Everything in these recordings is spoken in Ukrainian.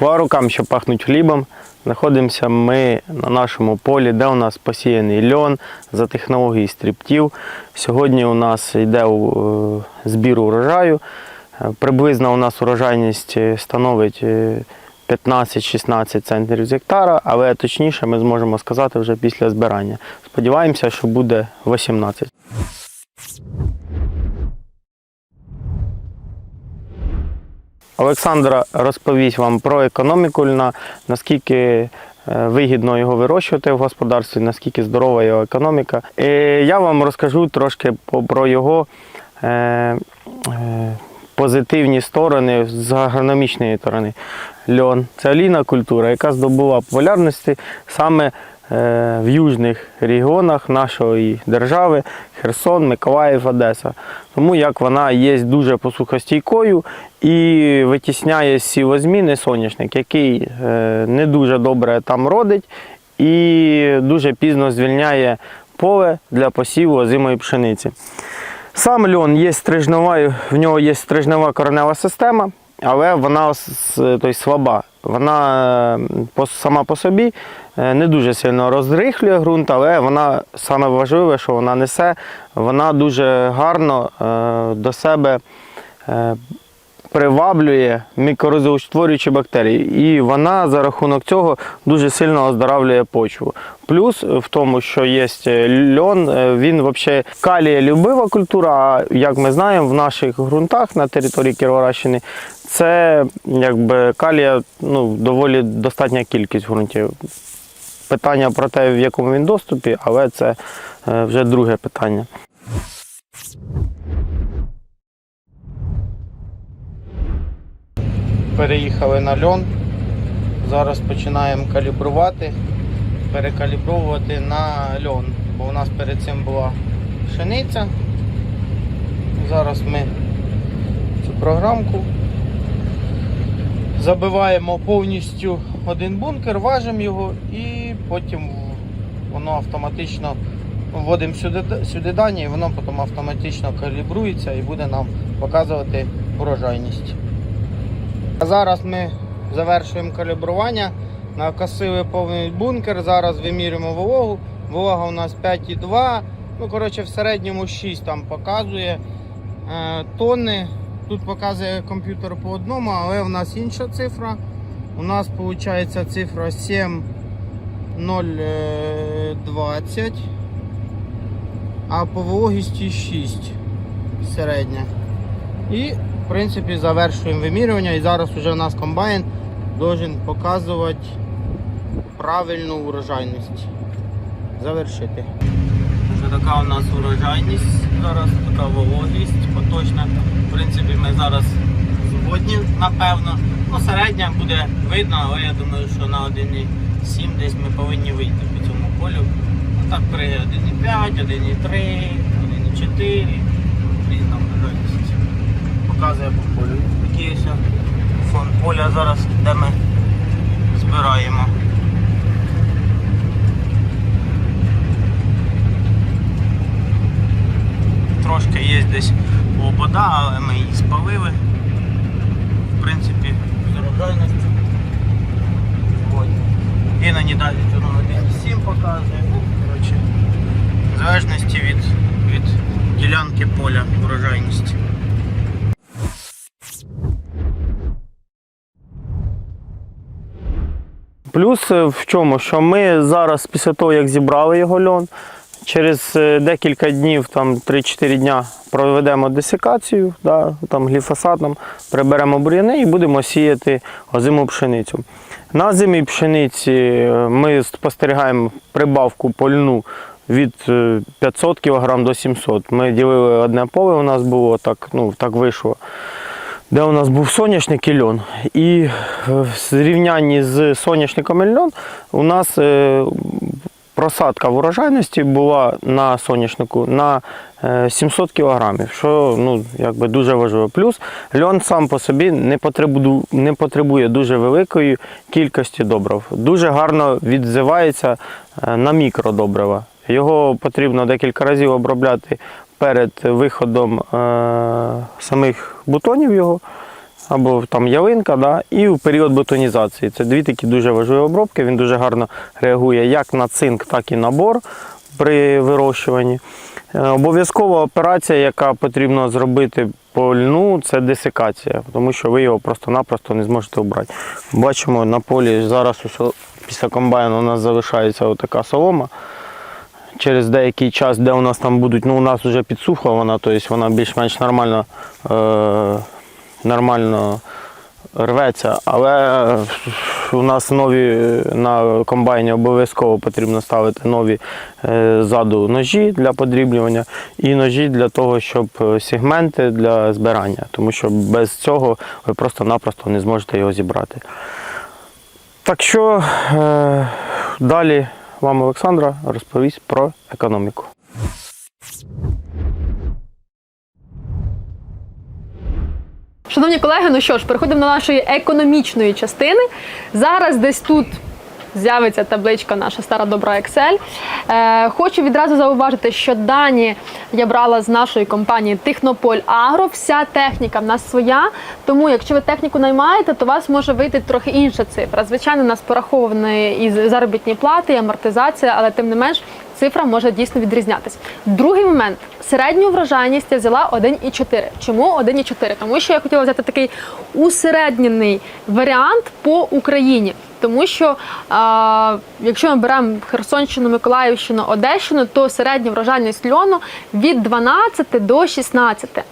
Хвала рукам, що пахнуть хлібом. Знаходимося ми на нашому полі, де у нас посіяний льон за технологією стріптів. Сьогодні у нас йде е, збір урожаю. Е, Приблизно у нас урожайність е, становить е, 15-16 центнерів з гектара, але точніше ми зможемо сказати вже після збирання. Сподіваємося, що буде 18. Олександра розповість вам про економіку льна, наскільки е, вигідно його вирощувати в господарстві, наскільки здорова його економіка. І я вам розкажу трошки про його е, е, позитивні сторони з агрономічної сторони. Льон це олійна культура, яка здобула популярності саме в южних регіонах нашої держави Херсон, Миколаїв, Одеса. Тому як вона є дуже посухостійкою і витісняє сівозміни соняшник, який е, не дуже добре там родить і дуже пізно звільняє поле для посіву озимої пшениці. Сам льон є стрижневою, в нього є стрижнева коренева система, але вона тобто, слаба. Вона сама по собі е, не дуже сильно розрихлює ґрунт, але вона саме важливе, що вона несе, вона дуже гарно е, до себе е, приваблює мікорозоутворюючі бактерії. І вона за рахунок цього дуже сильно оздоравлює почву. Плюс в тому, що є льон, е, він взагалі калія любива культура, а як ми знаємо, в наших ґрунтах на території Кіровоградщини це якби калія ну, доволі достатня кількість ґрунтів. Питання про те, в якому він доступі, але це е, вже друге питання. Переїхали на льон. Зараз починаємо калібрувати, перекалібровувати на льон. Бо у нас перед цим була пшениця. Зараз ми цю програмку забиваємо повністю один бункер, важимо його і потім воно автоматично вводимо сюди, сюди дані і воно потім автоматично калібрується і буде нам показувати урожайність. Зараз ми завершуємо калібрування. Накосили повний бункер. Зараз вимірюємо вологу. Волога у нас 5,2. Ну, коротше, в середньому 6 там показує е, тонни. Тут показує комп'ютер по одному, але в нас інша цифра. У нас виходить цифра 7,020, а по вологісті 6 середня. І принципі завершуємо вимірювання. І зараз вже у нас комбайн должен показувати правильну урожайність. Завершити. Вже така у нас урожайність, зараз така вологість поточна. В принципі, ми зараз згодні, напевно. Ну, середня буде видно, але я думаю, що на 1,7 десь ми повинні вийти по цьому полю. Ну так при 1,5, 1,3, 1,4, різна урожайність показує по полю. Такий фон поля зараз, де ми збираємо. Трошки є десь лобода, але ми її спалили. В принципі, з урожайністю. Ой. Іноді навіть воно 1,7 показує. Ну, коротше, в залежності від, від ділянки поля урожайності. Плюс е, в чому, що ми зараз, після того, як зібрали його льон, через е, декілька днів, там 3-4 дня, проведемо десикацію, да, там гліфосатом, приберемо бур'яни і будемо сіяти озиму пшеницю. На зимій пшениці е, ми спостерігаємо прибавку по льну від е, 500 кг до 700 Ми ділили одне поле, у нас було так, ну, так вийшло де у нас був соняшник і льон. І в зрівнянні з соняшником і льон у нас е, просадка в урожайності була на соняшнику на е, 700 кг, що ну, якби дуже важливо. Плюс льон сам по собі не потребує, не потребує дуже великої кількості добрив. Дуже гарно відзивається е, на мікродобрива. Його потрібно декілька разів обробляти перед виходом е, самих бутонів його. або там ялинка, да, і в період бетонізації. Це дві такі дуже важливі обробки. Він дуже гарно реагує як на цинк, так і на бор при вирощуванні. Е, Обов'язкова операція, яка потрібно зробити по льну, це десикація, тому що ви його просто-напросто не зможете обрати. Бачимо на полі зараз після комбайну у нас залишається отака солома. Через деякий час, де у нас там будуть, ну у нас вже підсухла вона, тобто вона більш-менш нормально, е, нормально рветься, але у нас нові на комбайні обов'язково потрібно ставити нові е, ззаду ножі для подріблювання і ножі для того, щоб е, сегменти для збирання, тому що без цього ви просто-напросто не зможете його зібрати. Так що е, далі вам Олександра розповість про економіку. Шановні колеги, ну що ж, переходимо до нашої економічної частини. Зараз десь тут з'явиться табличка наша стара добра Excel. Е, хочу відразу зауважити, що дані я брала з нашої компанії Технополь Агро. Вся техніка в нас своя. Тому, якщо ви техніку наймаєте, то у вас може вийти трохи інша цифра. Звичайно, у нас пораховані і заробітні плати, і амортизація, але тим не менш. Цифра може дійсно відрізнятися. Другий момент середню врожайність я взяла 1,4. Чому 1,4? Тому що я хотіла взяти такий усереднений варіант по Україні. Тому що а, якщо ми беремо Херсонщину, Миколаївщину, Одещину, то середня врожайність льону від 12 до 16.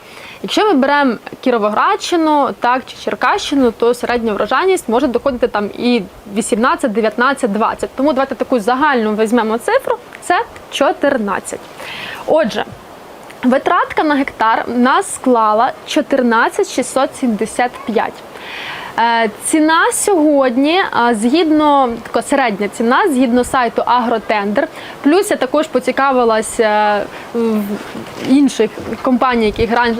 Якщо ми беремо Кіровоградщину, так чи Черкащину, то середня врожайність може доходити там і 18, 19, 20. Тому давайте таку загальну візьмемо цифру. Це 14. Отже, витратка на гектар нас склала 14 675. Е, Ціна сьогодні, а, згідно така середня ціна, згідно сайту Агротендер. Плюс я також поцікавилася в інших компаній,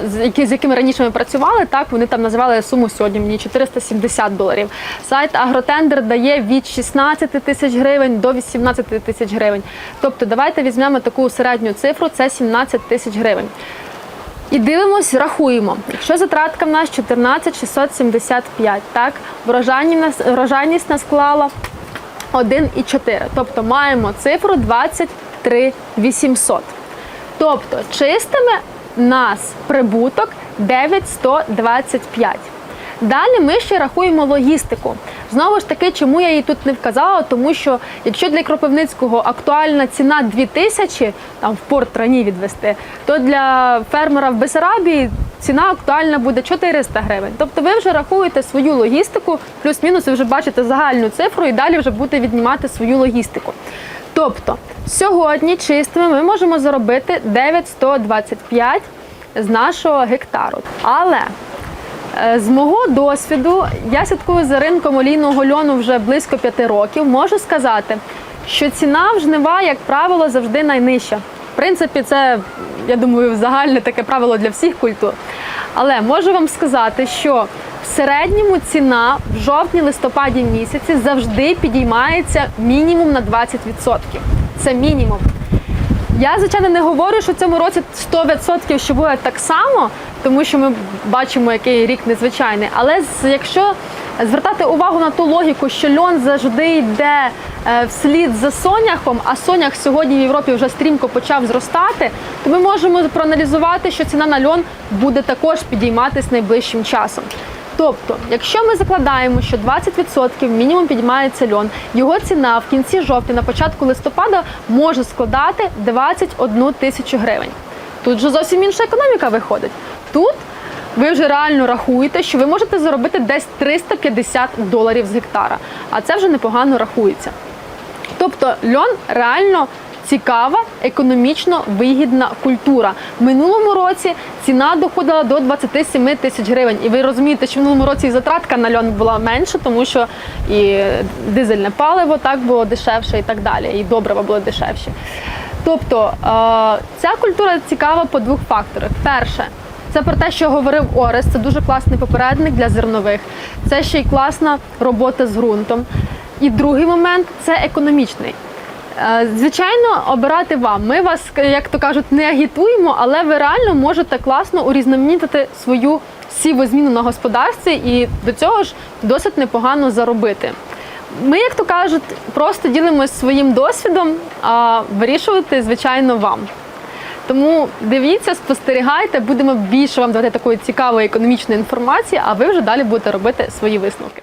з які- з якими раніше ми працювали. Так вони там називали суму сьогодні мені 470 доларів. Сайт Агротендер дає від 16 тисяч гривень до 18 тисяч гривень. Тобто, давайте візьмемо таку середню цифру, це 17 тисяч гривень. І дивимось, рахуємо. Якщо затратка в нас 14 675, так, врожайні врожайність нас склала 1,4. Тобто маємо цифру 23 800. Тобто чистими нас прибуток 9125. Далі ми ще рахуємо логістику. Знову ж таки, чому я її тут не вказала? Тому що якщо для Кропивницького актуальна ціна 2000, там в порт рані відвести, то для фермера в Бесарабії ціна актуальна буде 400 гривень. Тобто ви вже рахуєте свою логістику, плюс-мінус ви вже бачите загальну цифру і далі вже будете віднімати свою логістику. Тобто сьогодні чистими ми можемо заробити 9125 з нашого гектару. Але З мого досвіду я слідкую за ринком олійного льону вже близько п'яти років. Можу сказати, що ціна в жнива, як правило, завжди найнижча. В принципі, це я думаю, загальне таке правило для всіх культур. Але можу вам сказати, що в середньому ціна в жовтні-листопаді місяці завжди підіймається мінімум на 20%. Це мінімум. Я, звичайно, не говорю, що в цьому році 100% що буде так само, тому що ми бачимо, який рік незвичайний. Але якщо звертати увагу на ту логіку, що льон завжди йде е, вслід за соняхом, а сонях сьогодні в Європі вже стрімко почав зростати, то ми можемо проаналізувати, що ціна на льон буде також підійматись найближчим часом. Тобто, якщо ми закладаємо, що 20% мінімум підіймається льон, його ціна в кінці жовтня, на початку листопада може складати 21 тисячу гривень. Тут же зовсім інша економіка виходить. Тут ви вже реально рахуєте, що ви можете заробити десь 350 доларів з гектара, а це вже непогано рахується. Тобто льон реально цікава, економічно вигідна культура. В минулому році ціна доходила до 27 тисяч гривень. І ви розумієте, що в минулому році і затратка на льон була менша, тому що і дизельне паливо так було дешевше і так далі, і добрива було дешевше. Тобто е, ця культура цікава по двох факторах. Перше, це про те, що говорив Орес. Це дуже класний попередник для зернових. Це ще й класна робота з ґрунтом. І другий момент це економічний. Е, Звичайно, обирати вам. Ми вас, як то кажуть, не агітуємо, але ви реально можете класно урізноманітити свою сівозміну на господарстві і до цього ж досить непогано заробити. Ми, як то кажуть, просто ділимося своїм досвідом, а вирішувати, звичайно, вам. Тому дивіться, спостерігайте, будемо більше вам давати такої цікавої економічної інформації, а ви вже далі будете робити свої висновки.